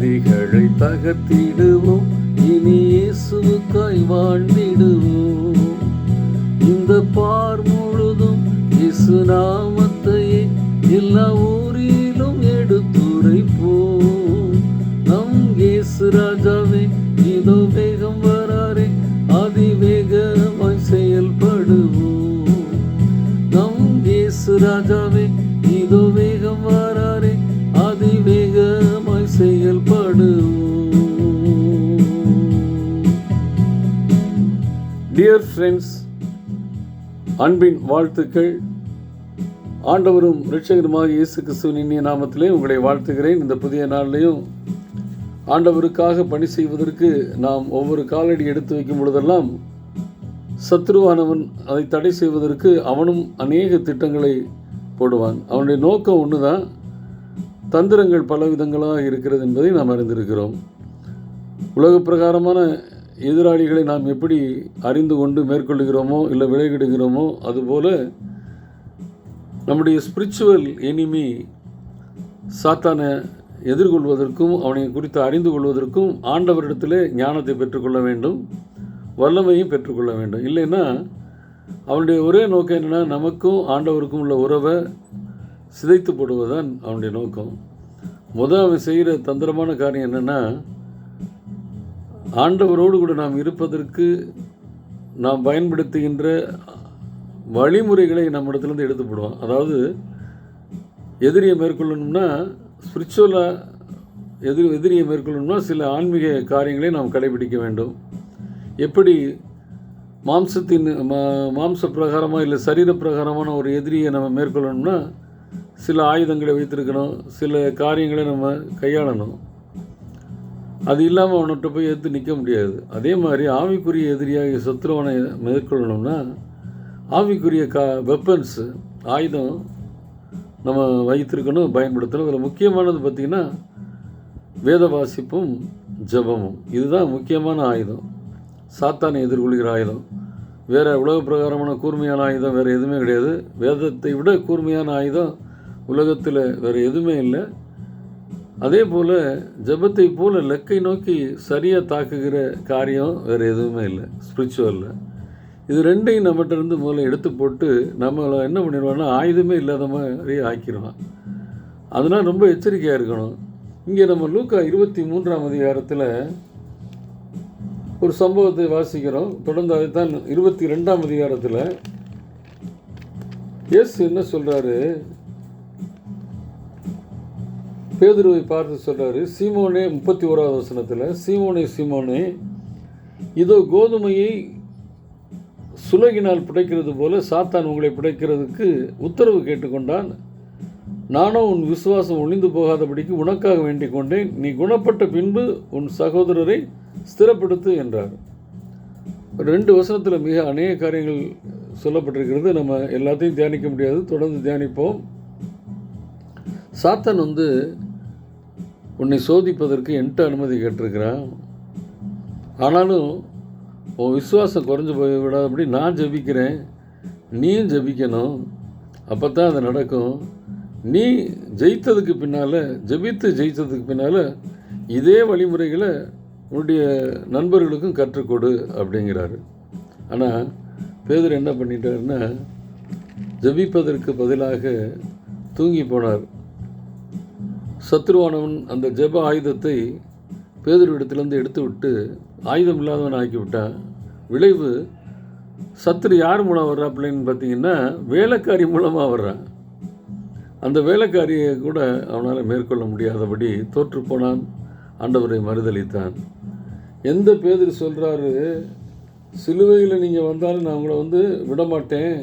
விதிகளை தகர்த்திடுவோம். இனி இயேசுவுக்காய் வாழ்ந்திடுவோம். இந்த பார் முழுதும் இயேசு நாமத்தையே எல்லா ஊரிலும் எடுத்துரைப்போம். நம் இயேசு ராஜா டியர் ஃப்ரெண்ட்ஸ் அன்பின் வாழ்த்துக்கள். ஆண்டவரும் ரிட்சகருமாக இயேசு கிறிஸ்துவின் இனிய நாமத்திலே உங்களை வாழ்த்துகிறேன். இந்த புதிய நாளிலையும் ஆண்டவருக்காக பணி செய்வதற்கு நாம் ஒவ்வொரு காலடி எடுத்து வைக்கும் பொழுதெல்லாம் சத்ருவானவன் அதை தடை செய்வதற்கு அவனும் அநேக திட்டங்களை போடுவான். அவனுடைய நோக்கம் ஒன்று தான் தந்திரங்கள் பல விதங்களாக இருக்கிறது என்பதை நாம் அறிந்திருக்கிறோம். உலக பிரகாரமான எதிராளிகளை நாம் எப்படி அறிந்து கொண்டு மேற்கொள்கிறோமோ இல்லை விலகிடுகிறோமோ அதுபோல் நம்முடைய ஸ்பிரிச்சுவல் எனிமி சாத்தானை எதிர்கொள்வதற்கும் அவனை குறித்து அறிந்து கொள்வதற்கும் ஆண்டவரிடத்திலே ஞானத்தை பெற்றுக்கொள்ள வேண்டும் வல்லமையும் பெற்றுக்கொள்ள வேண்டும். இல்லைன்னா அவனுடைய ஒரே நோக்கம் என்னென்னா நமக்கும் ஆண்டவருக்கும் உள்ள உறவை சிதைத்து போடுவதுதான் அவனுடைய நோக்கம். முதல் அவன் செய்கிற தந்திரமான காரியம் என்னென்னா ஆண்டவரோடு கூட நாம் இருப்பதற்கு நாம் பயன்படுத்துகின்ற வழிமுறைகளை நம்மிடத்துலேருந்து எடுத்து போடுவோம் அதாவது எதிரியை மேற்கொள்ளணும்னா ஸ்பிரிச்சுவலாக எதிரி எதிரியை மேற்கொள்ளணும்னா சில ஆன்மீக காரியங்களை நாம் கடைபிடிக்க வேண்டும். எப்படி மாம்சத்தின் மா மாம்ச பிரகாரமாக இல்லை சரீர பிரகாரமான ஒரு எதிரியை நம்ம மேற்கொள்ளணும்னா சில ஆயுதங்களை வைத்திருக்கணும் சில காரியங்களை நம்ம கையாளணும். அது இல்லாமல் அவன்கிட்ட போய் எடுத்து நிற்க முடியாது. அதே மாதிரி ஆவிக்குரிய எதிரியாக சத்ருவனை மேற்கொள்ளணும்னா ஆவிக்குரிய கா வெப்பன்ஸு ஆயுதம் நம்ம வைத்திருக்கணும் பயன்படுத்தணும். அதில் முக்கியமானது பார்த்திங்கன்னா வேத வாசிப்பும் ஜபமும். இதுதான் முக்கியமான ஆயுதம். சாத்தானை எதிர்கொள்கிற ஆயுதம். வேறு உலக பிரகாரமான கூர்மையான ஆயுதம் வேறு எதுவுமே கிடையாது. வேதத்தை விட கூர்மையான ஆயுதம் உலகத்தில் வேறு எதுவுமே இல்லை. அதே போல் ஜபத்தை போல் லெக்கை நோக்கி சரியாக தாக்குகிற காரியம் வேறு எதுவுமே இல்லை. ஸ்பிரிச்சுவலில் இது ரெண்டையும் நம்மகிட்ட இருந்து முதல்ல எடுத்து போட்டு நம்மளை என்ன பண்ணிடுவான்னா ஆயுதமே இல்லாத மாதிரி ஆக்கிடுவான். அதனால் ரொம்ப எச்சரிக்கையாக இருக்கணும். இங்கே நம்ம லூக்கா இருபத்தி மூன்றாம் அதிகாரத்தில் ஒரு சம்பவத்தை வாசிக்கிறோம். தொடர்ந்து அதைத்தான் இருபத்தி ரெண்டாம் அதிகாரத்தில் எஸ் என்ன சொல்கிறாரு பேதுருவை பார்த்து சொல்கிறாரு சீமோனே முப்பத்தி ஓராவது வசனத்தில் சீமோனே சீமோனே இதோ கோதுமையை சுலகினால் பிடைக்கிறது போல சாத்தான் உங்களை பிடைக்கிறதுக்கு உத்தரவு கேட்டுக்கொண்டான். நானும் உன் விசுவாசம் ஒளிந்து போகாதபடிக்கு உனக்காக வேண்டிக் கொண்டேன். நீ குணப்பட்ட பின்பு உன் சகோதரரை ஸ்திரப்படுத்து என்றார். ரெண்டு வசனத்தில் மிக அநேக காரியங்கள் சொல்லப்பட்டிருக்கிறது. நம்ம எல்லாத்தையும் தியானிக்க முடியாது. தொடர்ந்து தியானிப்போம். சாத்தான் வந்து உன்னை சோதிப்பதற்கு என்கிட்ட அனுமதி கேட்டிருக்கிறான். ஆனாலும் உன் விசுவாசம் குறைஞ்சு போய் விடாதபடி நான் ஜெபிக்கிறேன். நீயும் ஜெபிக்கணும். அப்போ தான் அது நடக்கும். நீ ஜெயித்ததுக்கு பின்னால் ஜெபித்து ஜெயித்ததுக்கு பின்னால் இதே வழிமுறைகளை உன்னுடைய நண்பர்களுக்கும் கற்றுக்கொடு அப்படிங்கிறாரு. ஆனால் பேதர் என்ன பண்ணிட்டாருன்னா ஜெபிப்பதற்கு பதிலாக தூங்கி போனார். சத்ருவானவன் அந்த ஜெப ஆயுதத்தை பேதுருவிடத்திலிருந்து எடுத்து விட்டு ஆயுதம் இல்லாதவன் ஆக்கி விட்டான் விளைவு சத்ரு யார் மூலம் வர்றாப்பிள்ளைன்னு பார்த்தீங்கன்னா வேலைக்காரி மூலமாக வர்றான் அந்த வேலைக்காரியை கூட அவனால் மேற்கொள்ள முடியாதபடி தோற்று போனான் ஆண்டவரை மறுதளித்தான் எந்த பேதர் சொல்கிறாரு சிலுவையில் நீங்கள் வந்தாலும் நான் உங்களை வந்து விடமாட்டேன்.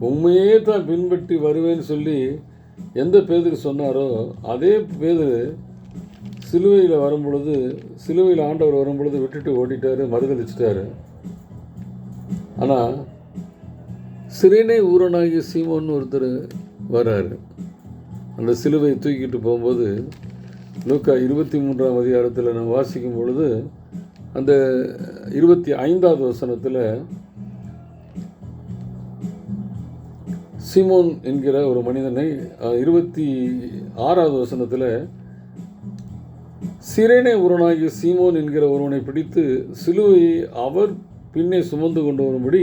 உண்மையே தான் பின்பற்றி வருவேன்னு சொல்லி எந்த பேதர் சொன்னாரோ அதே பேதர் சிலுவையில் வரும்பொழுது சிலுவையில் ஆண்டவர் வரும்பொழுது விட்டுட்டு ஓட்டிட்டாரு மறுதளிச்சிட்டாரு ஆனால் சிறைனே ஊரனாகிய சீமோன்னு ஒருத்தர் வர்றாரு அந்த சிலுவை தூக்கிட்டு போகும்போது லூக்கா இருபத்தி மூன்றாம் அதிகாரத்தில் நம்ம வாசிக்கும் பொழுது அந்த இருபத்தி ஐந்தாவது வசனத்தில் சீமோன் என்கிற ஒரு மனிதனை இருபத்தி ஆறாவது வசனத்தில் சிறைனை உரனாகிய சீமோன் என்கிற ஒருவனை பிடித்து சிலுவையை அவர் பின்னே சுமந்து கொண்டு வரும்படி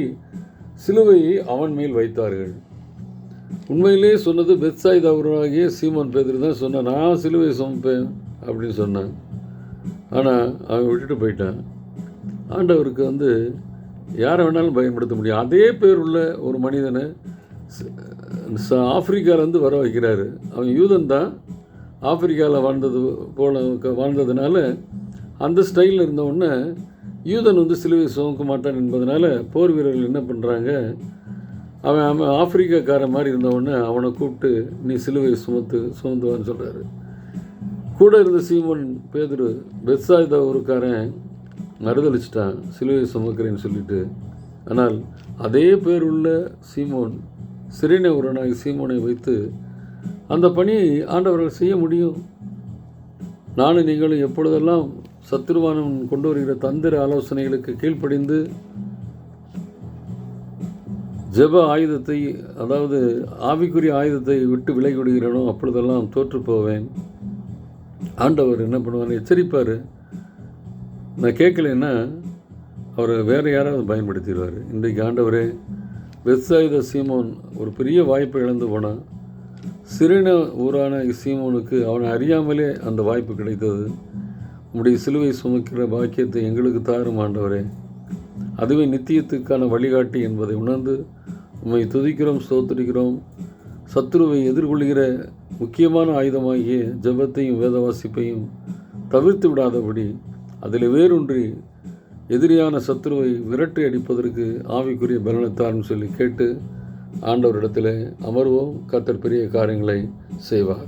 சிலுவையை அவன் மேல் வைத்தார்கள். உண்மையிலே சொன்னது பெத்சாயிதா உருவாகிய சீமோன் பேதர் தான் சொன்னேன் நான் சிலுவை சுமப்பேன் அப்படின்னு சொன்னேன். ஆனால் அவன் விட்டுட்டு போயிட்டான். ஆண்டவருக்கு வந்து யாரை வேணாலும் பயன்படுத்த முடியும். அதே பேர் உள்ள ஒரு மனிதனை ச- ச- வர வைக்கிறாரு. அவன் யூதன் தான் ஆப்பிரிக்காவில் வாழ்ந்தது போல க- வாழ்ந்ததுனால அந்த ஸ்டைலில் இருந்தவுடனே யூதன் வந்து சிலுவை சுமக்க மாட்டான் என்பதனால போர் வீரர்கள் என்ன பண்ணுறாங்க அவன் அவன் ஆப்பிரிக்காக்காரன் மாதிரி இருந்தவுடனே அவனை கூப்பிட்டு நீ சிலுவை சுமத்து சுமந்துவான்னு சொல்கிறாரு கூட இருந்த சீமோன் பேதுரு பெத்சாயுதா ஊருக்காரன் மறுதளிச்சிட்டான் சிலுவை சுமக்கிறேன்னு சொல்லிட்டு. ஆனால் அதே பேர் உள்ள சீமோன் சிறின சீமோனை வைத்து அந்த பணியை ஆண்டவர்கள் செய்ய முடியும். நானும் நீங்களும் எப்பொழுதெல்லாம் சத்துருவானவன் கொண்டு வருகிற தந்திர ஆலோசனைகளுக்கு கீழ்ப்படிந்து ஜெப ஆயுதத்தை அதாவது ஆவிக்குரிய ஆயுதத்தை விட்டு விலகி விடுகிறேனோ அப்பொழுதெல்லாம் தோற்று போவேன். ஆண்டவர் என்ன பண்ணுவார்? எச்சரிப்பார். நான் கேட்கலன்னா அவரை வேறு யாராவது பயன்படுத்திடுவார். இன்றைக்கு ஆண்டவரே வெத்சாயுத சீமோன் ஒரு பெரிய வாய்ப்பை இழந்து போனான் சிறின ஊரான சீமோனுக்கு அவனை அறியாமலே அந்த வாய்ப்பு கிடைத்தது. உம்முடைய சிலுவை சுமக்கிற பாக்கியத்தை எங்களுக்கு தாரும் ஆண்டவரே. அதுவே நித்தியத்துக்கான வழிகாட்டி என்பதை உணர்ந்து உம்மை துதிக்கிறோம் சோத்தரிக்கிறோம் சத்துருவை எதிர்கொள்கிற முக்கியமான ஆயுதமாகிய ஜபத்தையும் வேதவாசிப்பையும் தவிர்த்து விடாதபடி அதில் வேரூன்றி எதிரியான சத்துருவை விரட்டி அடிப்பதற்கு ஆவிக்குரிய பலனத்தார்னு சொல்லி கேட்டு ஆண்டவரிடத்தில் அமர்வோம். கத்தர் பெரிய காரியங்களை செய்வார்.